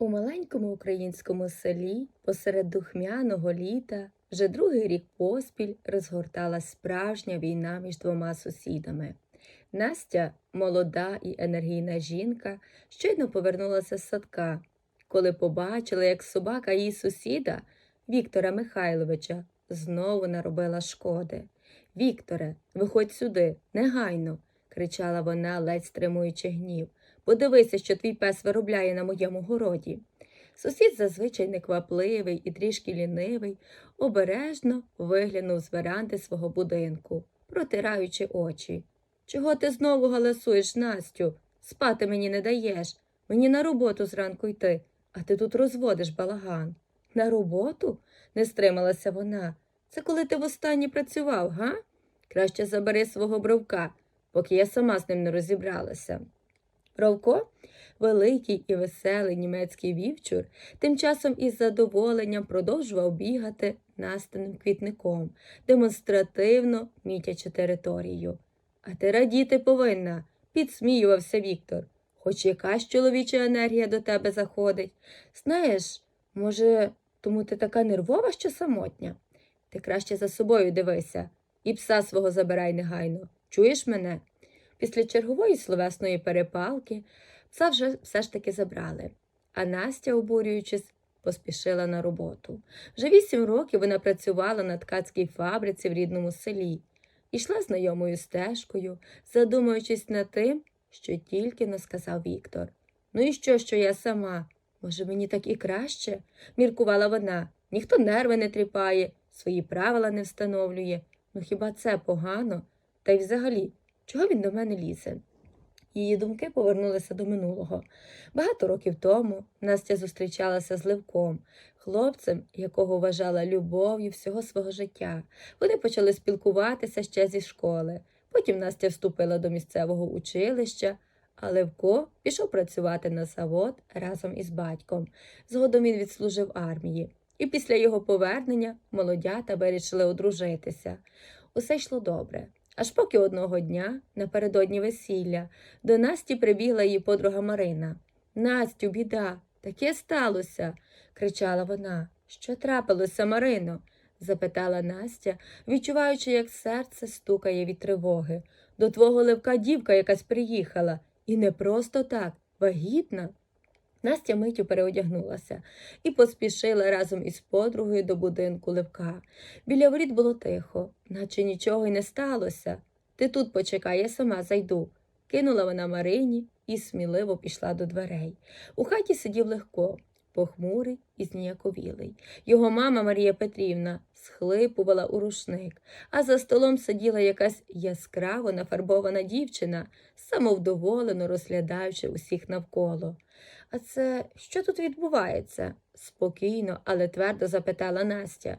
У маленькому українському селі посеред духмяного літа вже другий рік поспіль розгортала справжня війна між двома сусідами. Настя, молода і енергійна жінка, щойно повернулася з садка, коли побачила, як собака її сусіда, Віктора Михайловича, знову наробила шкоди. Вікторе, виходь сюди, негайно, кричала вона, ледь стримуючи гнів. Подивися, що твій пес виробляє на моєму городі. Сусід, зазвичай неквапливий і трішки лінивий, обережно виглянув з веранди свого будинку, протираючи очі. Чого ти знову галасуєш, Настю? Спати мені не даєш. Мені на роботу зранку йти, а ти тут розводиш балаган. На роботу? не стрималася вона. Це коли ти востаннє працював, га? Краще забери свого бровка, поки я сама з ним не розібралася. Бровко, великий і веселий німецький вівчур, тим часом із задоволенням продовжував бігати настаним квітником, демонстративно мітячи територію. А ти радіти повинна, підсміювався Віктор. Хоч якась чоловіча енергія до тебе заходить. Знаєш, може, тому ти така нервова, що самотня? Ти краще за собою дивися і пса свого забирай негайно. Чуєш мене? Після чергової словесної перепалки пса вже все ж таки забрали, а Настя, обурюючись, поспішила на роботу. Вже вісім років вона працювала на ткацькій фабриці в рідному селі, ішла знайомою стежкою, задумуючись над тим, що тільки не сказав Віктор. Ну і що, що я сама? Може, мені так і краще? міркувала вона. Ніхто нерви не тріпає, свої правила не встановлює. Ну хіба це погано? Та й взагалі, чого він до мене лізе? Її думки повернулися до минулого. Багато років тому Настя зустрічалася з Левком, хлопцем, якого вважала любов'ю всього свого життя. Вони почали спілкуватися ще зі школи. Потім Настя вступила до місцевого училища, а Левко пішов працювати на завод разом із батьком. Згодом він відслужив армії. І після його повернення молодята вирішили одружитися. Усе йшло добре. Аж поки одного дня, напередодні весілля, до Насті прибігла її подруга Марина. Настю, біда, таке сталося, кричала вона. Що трапилося, Марино? запитала Настя, відчуваючи, як серце стукає від тривоги. До твого левка дівка якась приїхала, і не просто так, вагітна. Настя миттю переодягнулася і поспішила разом із подругою до будинку Левка. Біля воріт було тихо, наче нічого й не сталося. Ти тут почекай, я сама зайду. Кинула вона Марині і сміливо пішла до дверей. У хаті сидів легко, похмурий і зніяковілий. Його мама Марія Петрівна схлипувала у рушник, а за столом сиділа якась яскраво нафарбована дівчина, самовдоволено розглядаючи усіх навколо. А це що тут відбувається? спокійно, але твердо запитала Настя.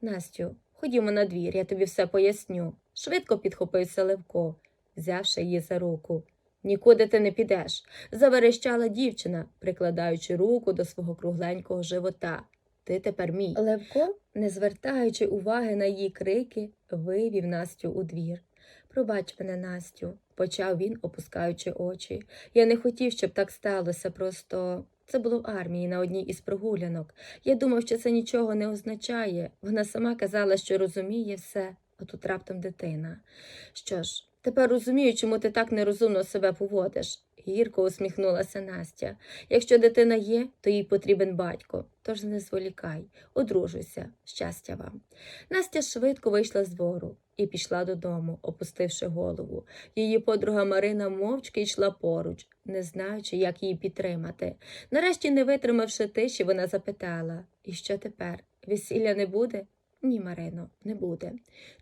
Настю, ходімо на двір, я тобі все поясню. Швидко підхопився Левко, взявши її за руку. Нікуди ти не підеш, заверещала дівчина, прикладаючи руку до свого кругленького живота. Ти тепер мій. Левко, не звертаючи уваги на її крики, вивів Настю у двір. Пробач мене, Настю, почав він, опускаючи очі. Я не хотів, щоб так сталося, просто це було в армії на одній із прогулянок. Я думав, що це нічого не означає. Вона сама казала, що розуміє все, а тут раптом дитина. Що ж, тепер розумію, чому ти так нерозумно себе поводиш. Гірко усміхнулася Настя. Якщо дитина є, то їй потрібен батько. Тож не зволікай, одружуйся, щастя вам. Настя швидко вийшла з двору і пішла додому, опустивши голову. Її подруга Марина мовчки йшла поруч, не знаючи, як її підтримати. Нарешті, не витримавши тиші, вона запитала І що тепер? Весілля не буде? Ні, Марино, не буде,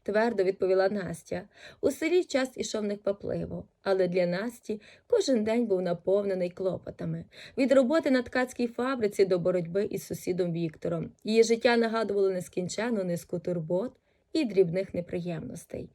твердо відповіла Настя. У селі час ішов неквапливо, але для Насті кожен день був наповнений клопотами. Від роботи на ткацькій фабриці до боротьби із сусідом Віктором. Її життя нагадувало нескінчену низку турбот і дрібних неприємностей.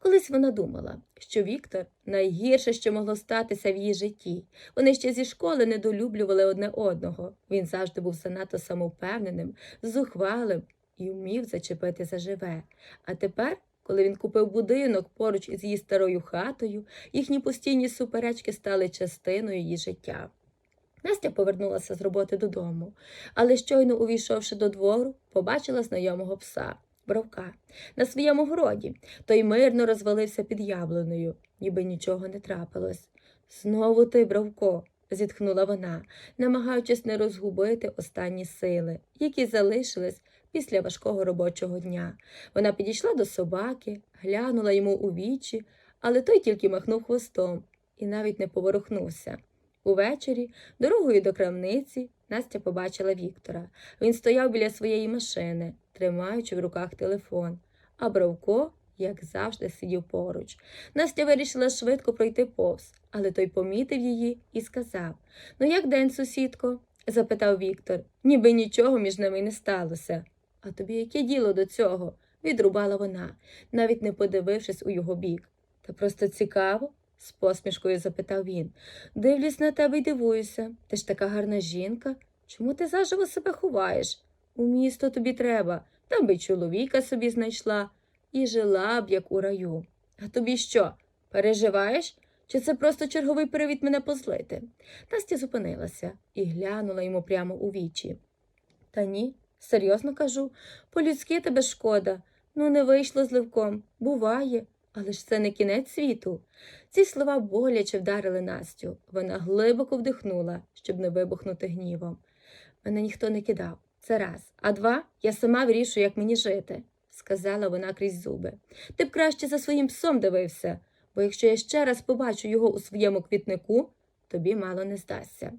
Колись вона думала, що Віктор найгірше, що могло статися в її житті. Вони ще зі школи недолюблювали одне одного. Він завжди був занадто самовпевненим, зухвалим і вмів зачепити заживе. А тепер, коли він купив будинок поруч із її старою хатою, їхні постійні суперечки стали частиною її життя. Настя повернулася з роботи додому, але щойно увійшовши до двору, побачила знайомого пса. Бровка на своєму городі. Той мирно розвалився під яблуною, ніби нічого не трапилось. Знову ти, Бровко, зітхнула вона, намагаючись не розгубити останні сили, які залишились після важкого робочого дня. Вона підійшла до собаки, глянула йому у вічі, але той тільки махнув хвостом і навіть не поворухнувся. Увечері, дорогою до крамниці, Настя побачила Віктора. Він стояв біля своєї машини, тримаючи в руках телефон, а Бровко, як завжди, сидів поруч. Настя вирішила швидко пройти повз, але той помітив її і сказав Ну, як день, сусідко? запитав Віктор, ніби нічого між ними не сталося. А тобі яке діло до цього? відрубала вона, навіть не подивившись у його бік. Та просто цікаво? з посмішкою запитав він. Дивлюсь на тебе й дивуюся. Ти ж така гарна жінка. Чому ти заживо себе ховаєш? У місто тобі треба, там би чоловіка собі знайшла і жила б, як у раю. А тобі що, переживаєш? Чи це просто черговий привід мене позлити? Настя зупинилася і глянула йому прямо у вічі. Та ні, серйозно кажу, по-людськи тебе шкода. Ну, не вийшло з ливком. Буває, але ж це не кінець світу. Ці слова боляче вдарили Настю. Вона глибоко вдихнула, щоб не вибухнути гнівом. Мене ніхто не кидав. Це раз. А два, я сама вирішую, як мені жити, сказала вона крізь зуби. Ти б краще за своїм псом дивився, бо якщо я ще раз побачу його у своєму квітнику, тобі мало не здасться.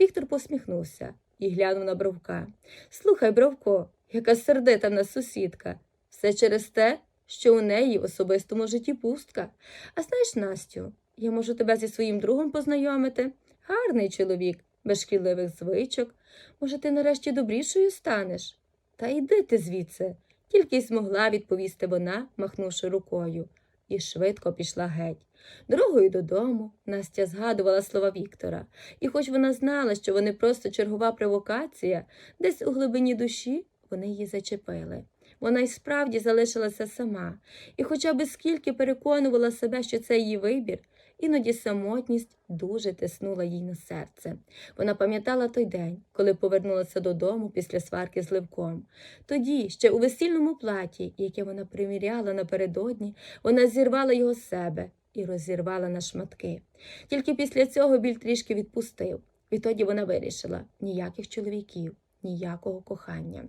Віктор посміхнувся і глянув на бровка. Слухай, Бровко, яка сердита в нас сусідка. Все через те, що у неї в особистому житті пустка. А знаєш, Настю, я можу тебе зі своїм другом познайомити. Гарний чоловік, без шкідливих звичок. Може, ти нарешті добрішою станеш? Та йди ти звідси, тільки й змогла відповісти вона, махнувши рукою, і швидко пішла геть. Дорогою додому Настя згадувала слова Віктора, і хоч вона знала, що вони просто чергова провокація, десь у глибині душі вони її зачепили. Вона й справді залишилася сама, і хоча би скільки переконувала себе, що це її вибір, іноді самотність дуже тиснула їй на серце. Вона пам'ятала той день, коли повернулася додому після сварки з Левком. Тоді, ще у весільному платі, яке вона приміряла напередодні, вона зірвала його з себе і розірвала на шматки. Тільки після цього біль трішки відпустив. Відтоді вона вирішила ніяких чоловіків, ніякого кохання.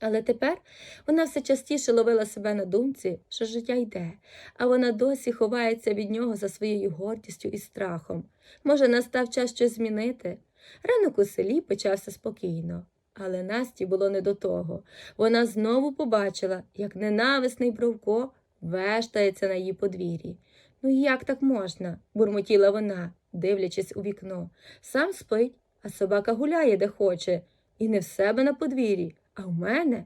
Але тепер вона все частіше ловила себе на думці, що життя йде, а вона досі ховається від нього за своєю гордістю і страхом. Може, настав час щось змінити? Ранок у селі почався спокійно, але Насті було не до того. Вона знову побачила, як ненависний Бровко вештається на її подвір'ї. Ну як так можна? бурмотіла вона, дивлячись у вікно. Сам спить, а собака гуляє де хоче, і не в себе на подвір'ї. А в мене?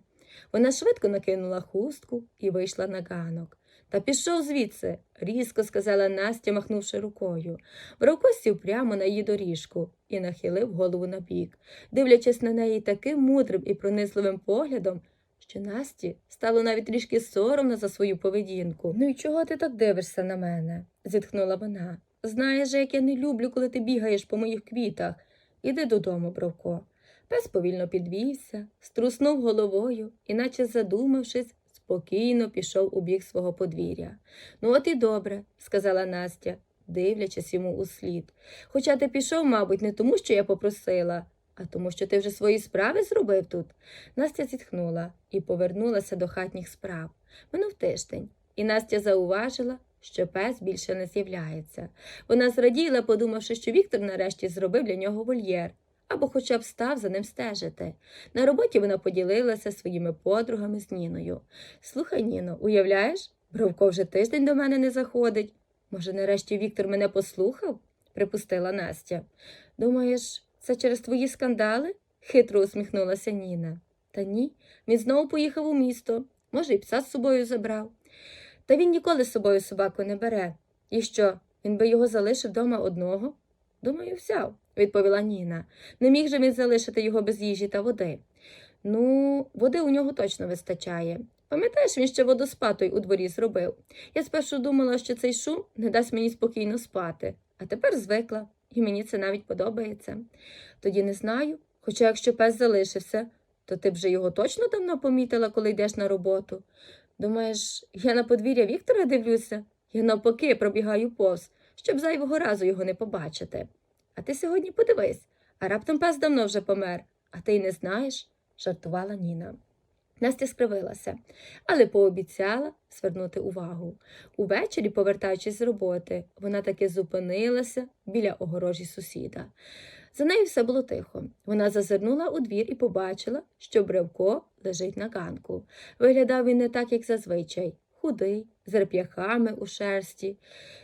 Вона швидко накинула хустку і вийшла на ганок. Та пішов звідси, різко сказала Настя, махнувши рукою. Бровко сів прямо на її доріжку і нахилив голову набік, дивлячись на неї таким мудрим і пронизливим поглядом, що Насті стало навіть трішки соромно за свою поведінку. Ну і чого ти так дивишся на мене? зітхнула вона. Знаєш, же, як я не люблю, коли ти бігаєш по моїх квітах. Іди додому, Бровко. Пес повільно підвівся, струснув головою і, наче задумавшись, спокійно пішов у бік свого подвір'я. Ну, от і добре, сказала Настя, дивлячись йому у слід. Хоча ти пішов, мабуть, не тому, що я попросила, а тому, що ти вже свої справи зробив тут. Настя зітхнула і повернулася до хатніх справ. Минув тиждень, і Настя зауважила, що пес більше не з'являється. Вона зраділа, подумавши, що Віктор нарешті зробив для нього вольєр або хоча б став за ним стежити. На роботі вона поділилася своїми подругами з Ніною. Слухай, Ніно, уявляєш, Бровко вже тиждень до мене не заходить. Може, нарешті Віктор мене послухав? припустила Настя. Думаєш, це через твої скандали? хитро усміхнулася Ніна. Та ні, він знову поїхав у місто, може, і пса з собою забрав. Та він ніколи з собою собаку не бере. І що, він би його залишив дома одного? Думаю, взяв, відповіла Ніна. Не міг же він залишити його без їжі та води. Ну, води у нього точно вистачає. Пам'ятаєш, він ще водоспад той у дворі зробив. Я спершу думала, що цей шум не дасть мені спокійно спати, а тепер звикла. і мені це навіть подобається. Тоді не знаю, хоча якщо пес залишився, то ти б вже його точно давно помітила, коли йдеш на роботу. Думаєш, я на подвір'я Віктора дивлюся? Я навпаки пробігаю повз, щоб зайвого разу його не побачити. А ти сьогодні подивись, а раптом пес давно вже помер, а ти й не знаєш, жартувала Ніна. Настя скривилася, але пообіцяла звернути увагу. Увечері, повертаючись з роботи, вона таки зупинилася біля огорожі сусіда. За нею все було тихо. Вона зазирнула у двір і побачила, що Бревко лежить на ганку. Виглядав він не так, як зазвичай, худий, з реп'яхами у шерсті,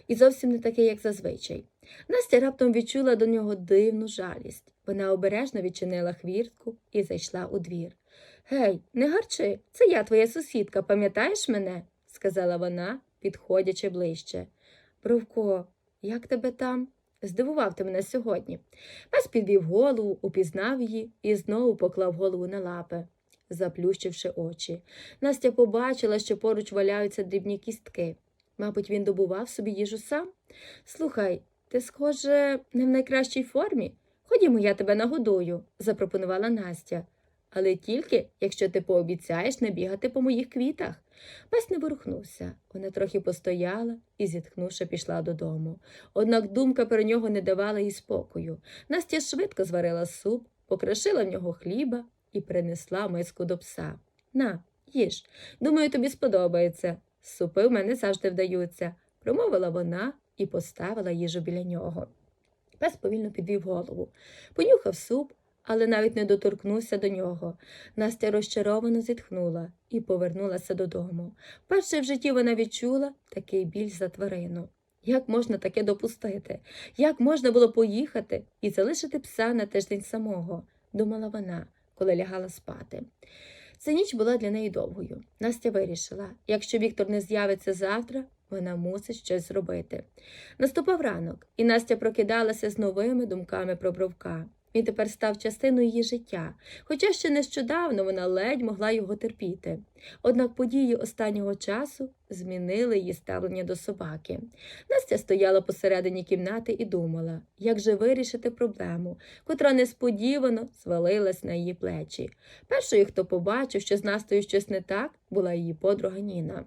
і зовсім не такий, як зазвичай. Настя раптом відчула до нього дивну жалість. Вона обережно відчинила хвіртку і зайшла у двір. Гей, не гарчи, це я твоя сусідка, пам'ятаєш мене? сказала вона, підходячи ближче. Бровко, як тебе там? Здивував ти мене сьогодні. Пес підвів голову, упізнав її і знову поклав голову на лапи, заплющивши очі. Настя побачила, що поруч валяються дрібні кістки. Мабуть, він добував собі їжу сам. Слухай, ти, схоже, не в найкращій формі. Ходімо, я тебе нагодую, запропонувала Настя. Але тільки, якщо ти пообіцяєш не бігати по моїх квітах. Пес не ворухнувся. Вона трохи постояла і, зітхнувши, пішла додому. Однак думка про нього не давала їй спокою. Настя швидко зварила суп, покрошила в нього хліба і принесла миску до пса. На, їж. Думаю, тобі сподобається. Супи в мене завжди вдаються, промовила вона і поставила їжу біля нього. Пес повільно підвів голову, понюхав суп, але навіть не доторкнувся до нього. Настя розчаровано зітхнула і повернулася додому. Перше в житті вона відчула такий біль за тварину. Як можна таке допустити? Як можна було поїхати і залишити пса на тиждень самого? думала вона, коли лягала спати. Ця ніч була для неї довгою. Настя вирішила, якщо Віктор не з'явиться завтра, вона мусить щось зробити. Наступав ранок, і Настя прокидалася з новими думками про бровка. Він тепер став частиною її життя, хоча ще нещодавно вона ледь могла його терпіти. Однак події останнього часу змінили її ставлення до собаки. Настя стояла посередині кімнати і думала, як же вирішити проблему, котра несподівано звалилась на її плечі. Першою, хто побачив, що з Настою щось не так, була її подруга Ніна.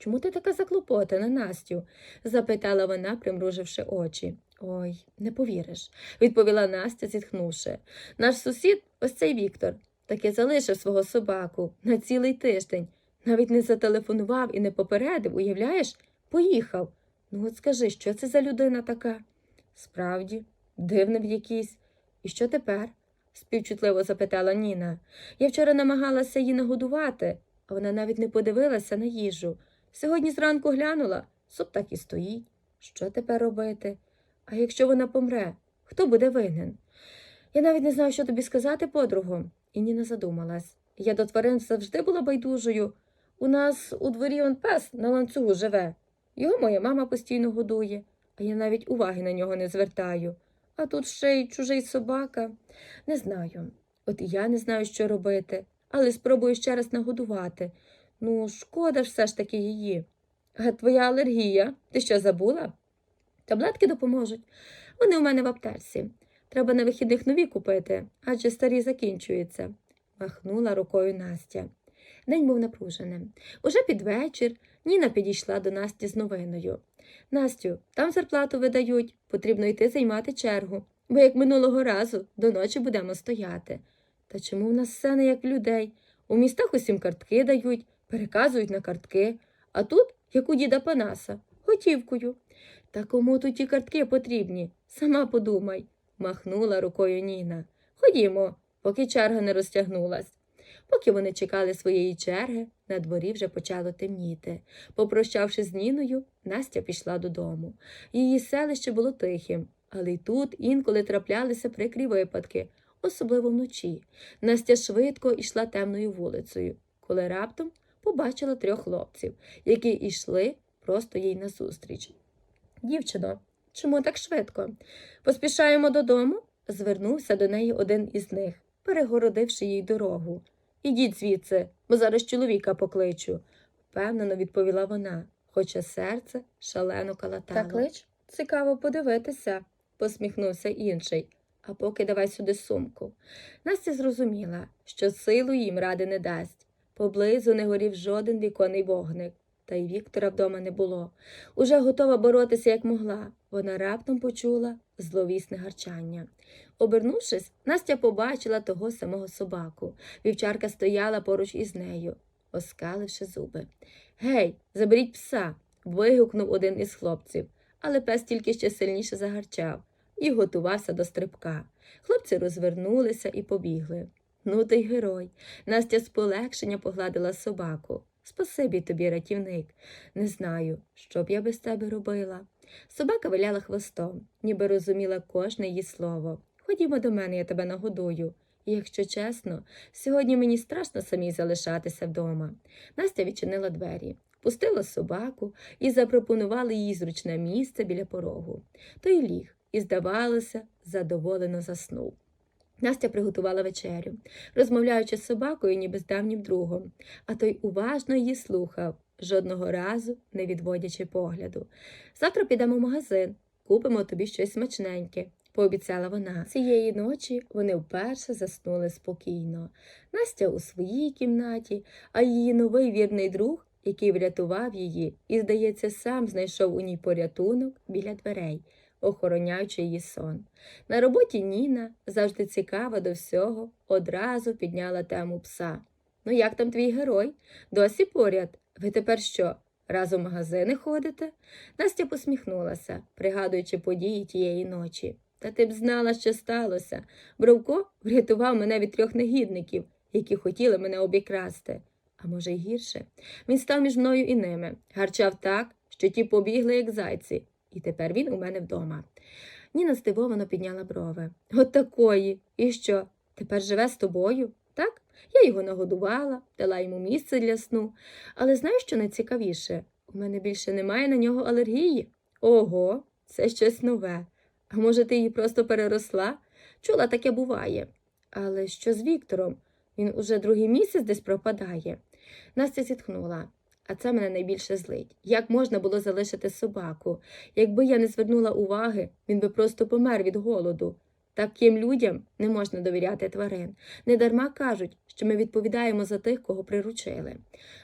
Чому ти така заклопотана, Настю? запитала вона, примруживши очі. Ой, не повіриш, відповіла Настя, зітхнувши. Наш сусід, ось цей Віктор, таки залишив свого собаку на цілий тиждень. Навіть не зателефонував і не попередив, уявляєш? Поїхав. Ну, от скажи, що це за людина така? Справді, дивним якийсь. І що тепер? співчутливо запитала Ніна. Я вчора намагалася її нагодувати, а вона навіть не подивилася на їжу. Сьогодні зранку глянула, суп так і стоїть. Що тепер робити? А якщо вона помре, хто буде винен? Я навіть не знаю, що тобі сказати, подругу. І Ніна задумалась. Я до тварин завжди була байдужою. У нас у дворі он пес на ланцюгу живе. Його моя мама постійно годує, а я навіть уваги на нього не звертаю. А тут ще й чужий собака. Не знаю. От і я не знаю, що робити, але спробую ще раз нагодувати. Ну, шкода ж все ж таки її. А твоя алергія? Ти що забула? Таблетки допоможуть. Вони у мене в аптеці. Треба на вихідних нові купити, адже старі закінчуються, махнула рукою Настя. День був напруженим. Уже під вечір Ніна підійшла до Насті з новиною. Настю, там зарплату видають, потрібно йти займати чергу, бо як минулого разу до ночі будемо стояти. Та чому в нас все не як в людей? У містах усім картки дають, переказують на картки, а тут, як у діда Панаса, готівкою. Та кому тут ті картки потрібні? Сама подумай, махнула рукою Ніна. Ходімо, поки черга не розтягнулась. Поки вони чекали своєї черги, на дворі вже почало темніти. Попрощавшись з Ніною, Настя пішла додому. Її селище було тихим, але й тут інколи траплялися прикрі випадки, особливо вночі. Настя швидко йшла темною вулицею, коли раптом побачила трьох хлопців, які йшли просто їй назустріч. Дівчино, чому так швидко? Поспішаємо додому? звернувся до неї один із них, перегородивши їй дорогу. Ідіть звідси, бо зараз чоловіка покличу, впевнено відповіла вона, хоча серце шалено калатало. Та клич? Цікаво подивитися, посміхнувся інший. А поки давай сюди сумку. Настя зрозуміла, що силу їм ради не дасть. Поблизу не горів жоден віконний вогник, та й Віктора вдома не було. Уже готова боротися, як могла. Вона раптом почула зловісне гарчання. Обернувшись, Настя побачила того самого собаку. Вівчарка стояла поруч із нею, оскаливши зуби. Гей, заберіть пса. вигукнув один із хлопців, але пес тільки ще сильніше загарчав і готувався до стрибка. Хлопці розвернулися і побігли. Ну, ти герой. Настя з полегшення погладила собаку. Спасибі тобі, рятівник. Не знаю, що б я без тебе робила. Собака виляла хвостом, ніби розуміла кожне її слово. Ходімо до мене, я тебе нагодую. І, якщо чесно, сьогодні мені страшно самій залишатися вдома. Настя відчинила двері, пустила собаку і запропонувала їй зручне місце біля порогу. Той ліг і, здавалося, задоволено заснув. Настя приготувала вечерю, розмовляючи з собакою, ніби з давнім другом, а той уважно її слухав, жодного разу не відводячи погляду. Завтра підемо в магазин, купимо тобі щось смачненьке, пообіцяла вона. Цієї ночі вони вперше заснули спокійно. Настя у своїй кімнаті, а її новий вірний друг, який врятував її, і, здається, сам знайшов у ній порятунок біля дверей охороняючи її сон. На роботі Ніна, завжди цікава до всього, одразу підняла тему пса. Ну, як там твій герой? Досі поряд. Ви тепер що? Разом в магазини ходите? Настя посміхнулася, пригадуючи події тієї ночі. Та ти б знала, що сталося. Бровко врятував мене від трьох негідників, які хотіли мене обікрасти. А може, й гірше. Він став між мною і ними, гарчав так, що ті побігли, як зайці, і тепер він у мене вдома. Ніна здивовано підняла брови. От такої. І що? Тепер живе з тобою? Так? Я його нагодувала, дала йому місце для сну. Але знаєш, що найцікавіше? У мене більше немає на нього алергії. Ого, це щось нове. А може, ти її просто переросла? Чула, таке буває. Але що з Віктором? Він уже другий місяць десь пропадає. Настя зітхнула. А це мене найбільше злить. Як можна було залишити собаку? Якби я не звернула уваги, він би просто помер від голоду. Таким людям не можна довіряти тварин. Недарма кажуть, що ми відповідаємо за тих, кого приручили.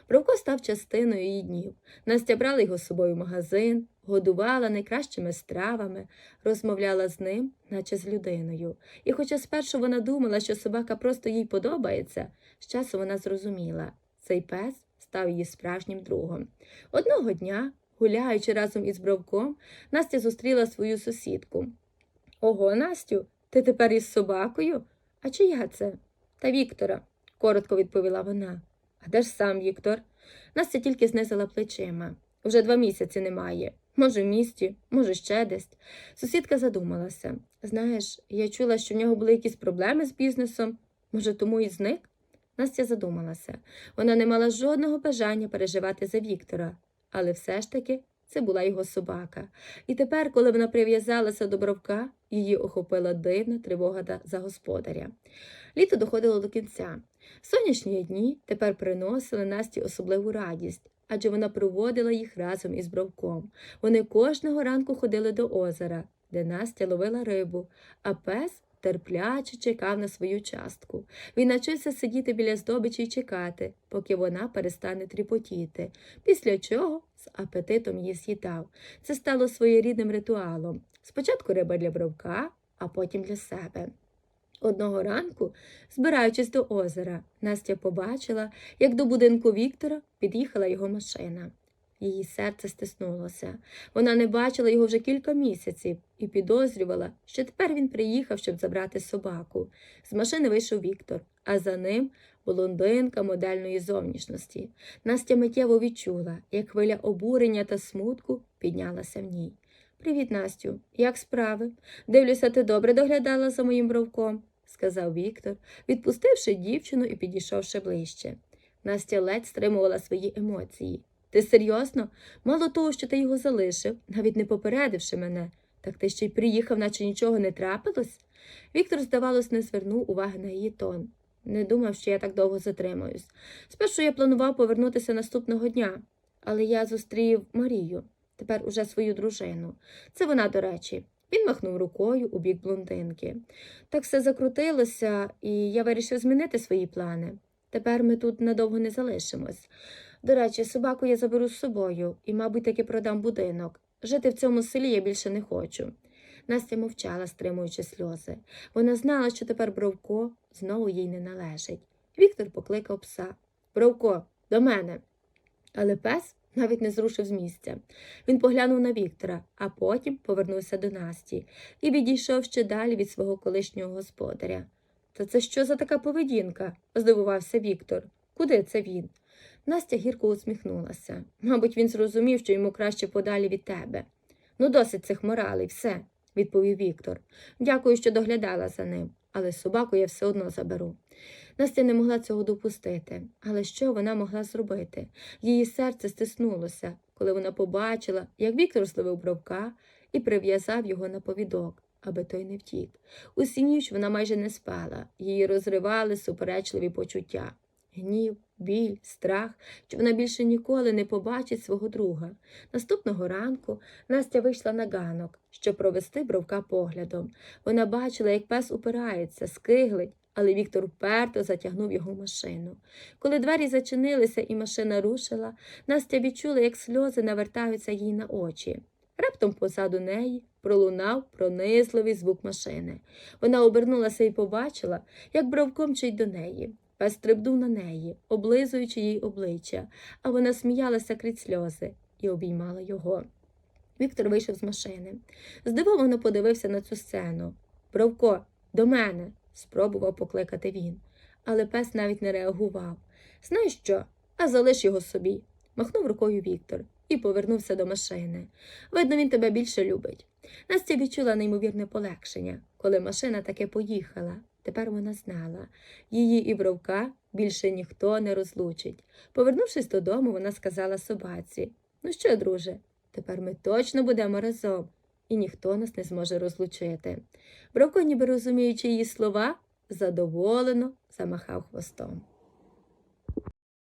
Бровко став частиною її днів. Настя брала його з собою в магазин, годувала найкращими стравами, розмовляла з ним, наче з людиною. І хоча спершу вона думала, що собака просто їй подобається, з часу вона зрозуміла цей пес став її справжнім другом. Одного дня, гуляючи разом із бровком, Настя зустріла свою сусідку. Ого, Настю, ти тепер із собакою? А чия це? Та Віктора, коротко відповіла вона. А де ж сам Віктор? Настя тільки знизила плечима. Вже два місяці немає. Може, в місті, може, ще десь. Сусідка задумалася. Знаєш, я чула, що в нього були якісь проблеми з бізнесом. Може, тому і зник? Настя задумалася. Вона не мала жодного бажання переживати за Віктора, але все ж таки це була його собака. І тепер, коли вона прив'язалася до бровка, її охопила дивна тривога за господаря. Літо доходило до кінця. Сонячні дні тепер приносили Насті особливу радість, адже вона проводила їх разом із бровком. Вони кожного ранку ходили до озера, де Настя ловила рибу, а пес терпляче чекав на свою частку. Він навчився сидіти біля здобичі й чекати, поки вона перестане тріпотіти, після чого з апетитом її з'їдав. Це стало своєрідним ритуалом. Спочатку риба для бровка, а потім для себе. Одного ранку, збираючись до озера, Настя побачила, як до будинку Віктора під'їхала його машина. Її серце стиснулося. Вона не бачила його вже кілька місяців і підозрювала, що тепер він приїхав, щоб забрати собаку. З машини вийшов Віктор, а за ним блондинка модельної зовнішності. Настя миттєво відчула, як хвиля обурення та смутку піднялася в ній. Привіт, Настю, як справи? Дивлюся, ти добре доглядала за моїм бровком, сказав Віктор, відпустивши дівчину і підійшовши ближче. Настя ледь стримувала свої емоції. Ти серйозно? Мало того, що ти його залишив, навіть не попередивши мене, так ти ще й приїхав, наче нічого не трапилось? Віктор, здавалось, не звернув уваги на її тон. Не думав, що я так довго затримаюсь. Спершу я планував повернутися наступного дня, але я зустрів Марію, тепер уже свою дружину. Це вона, до речі. Він махнув рукою у бік блондинки. Так все закрутилося, і я вирішив змінити свої плани. Тепер ми тут надовго не залишимось. До речі, собаку я заберу з собою і, мабуть, таки продам будинок. Жити в цьому селі я більше не хочу. Настя мовчала, стримуючи сльози. Вона знала, що тепер Бровко знову їй не належить. Віктор покликав пса. Бровко, до мене. Але пес навіть не зрушив з місця. Він поглянув на Віктора, а потім повернувся до Насті і відійшов ще далі від свого колишнього господаря. Та це що за така поведінка? здивувався Віктор. Куди це він? Настя гірко усміхнулася. Мабуть, він зрозумів, що йому краще подалі від тебе. Ну, досить цих моралей, все, відповів Віктор. Дякую, що доглядала за ним, але собаку я все одно заберу. Настя не могла цього допустити, але що вона могла зробити? Її серце стиснулося, коли вона побачила, як Віктор зловив бровка і прив'язав його на повідок, аби той не втік. Усі ніч вона майже не спала, її розривали суперечливі почуття. Гнів, біль, страх, що вона більше ніколи не побачить свого друга. Наступного ранку Настя вийшла на ганок, щоб провести бровка поглядом. Вона бачила, як пес упирається, скиглить, але Віктор вперто затягнув його в машину. Коли двері зачинилися і машина рушила, Настя відчула, як сльози навертаються їй на очі. Раптом позаду неї пролунав пронизливий звук машини. Вона обернулася і побачила, як бровко мчить до неї. Пес стрибнув на неї, облизуючи їй обличчя, а вона сміялася крізь сльози і обіймала його. Віктор вийшов з машини. Здивовано подивився на цю сцену. Бровко, до мене, спробував покликати він, але пес навіть не реагував. Знаєш що? А залиш його собі, махнув рукою Віктор і повернувся до машини. Видно, він тебе більше любить. Настя відчула неймовірне полегшення, коли машина таки поїхала. Тепер вона знала. Її і бровка більше ніхто не розлучить. Повернувшись додому, вона сказала собаці Ну що, друже, тепер ми точно будемо разом, і ніхто нас не зможе розлучити. Бровко, ніби розуміючи її слова, задоволено замахав хвостом.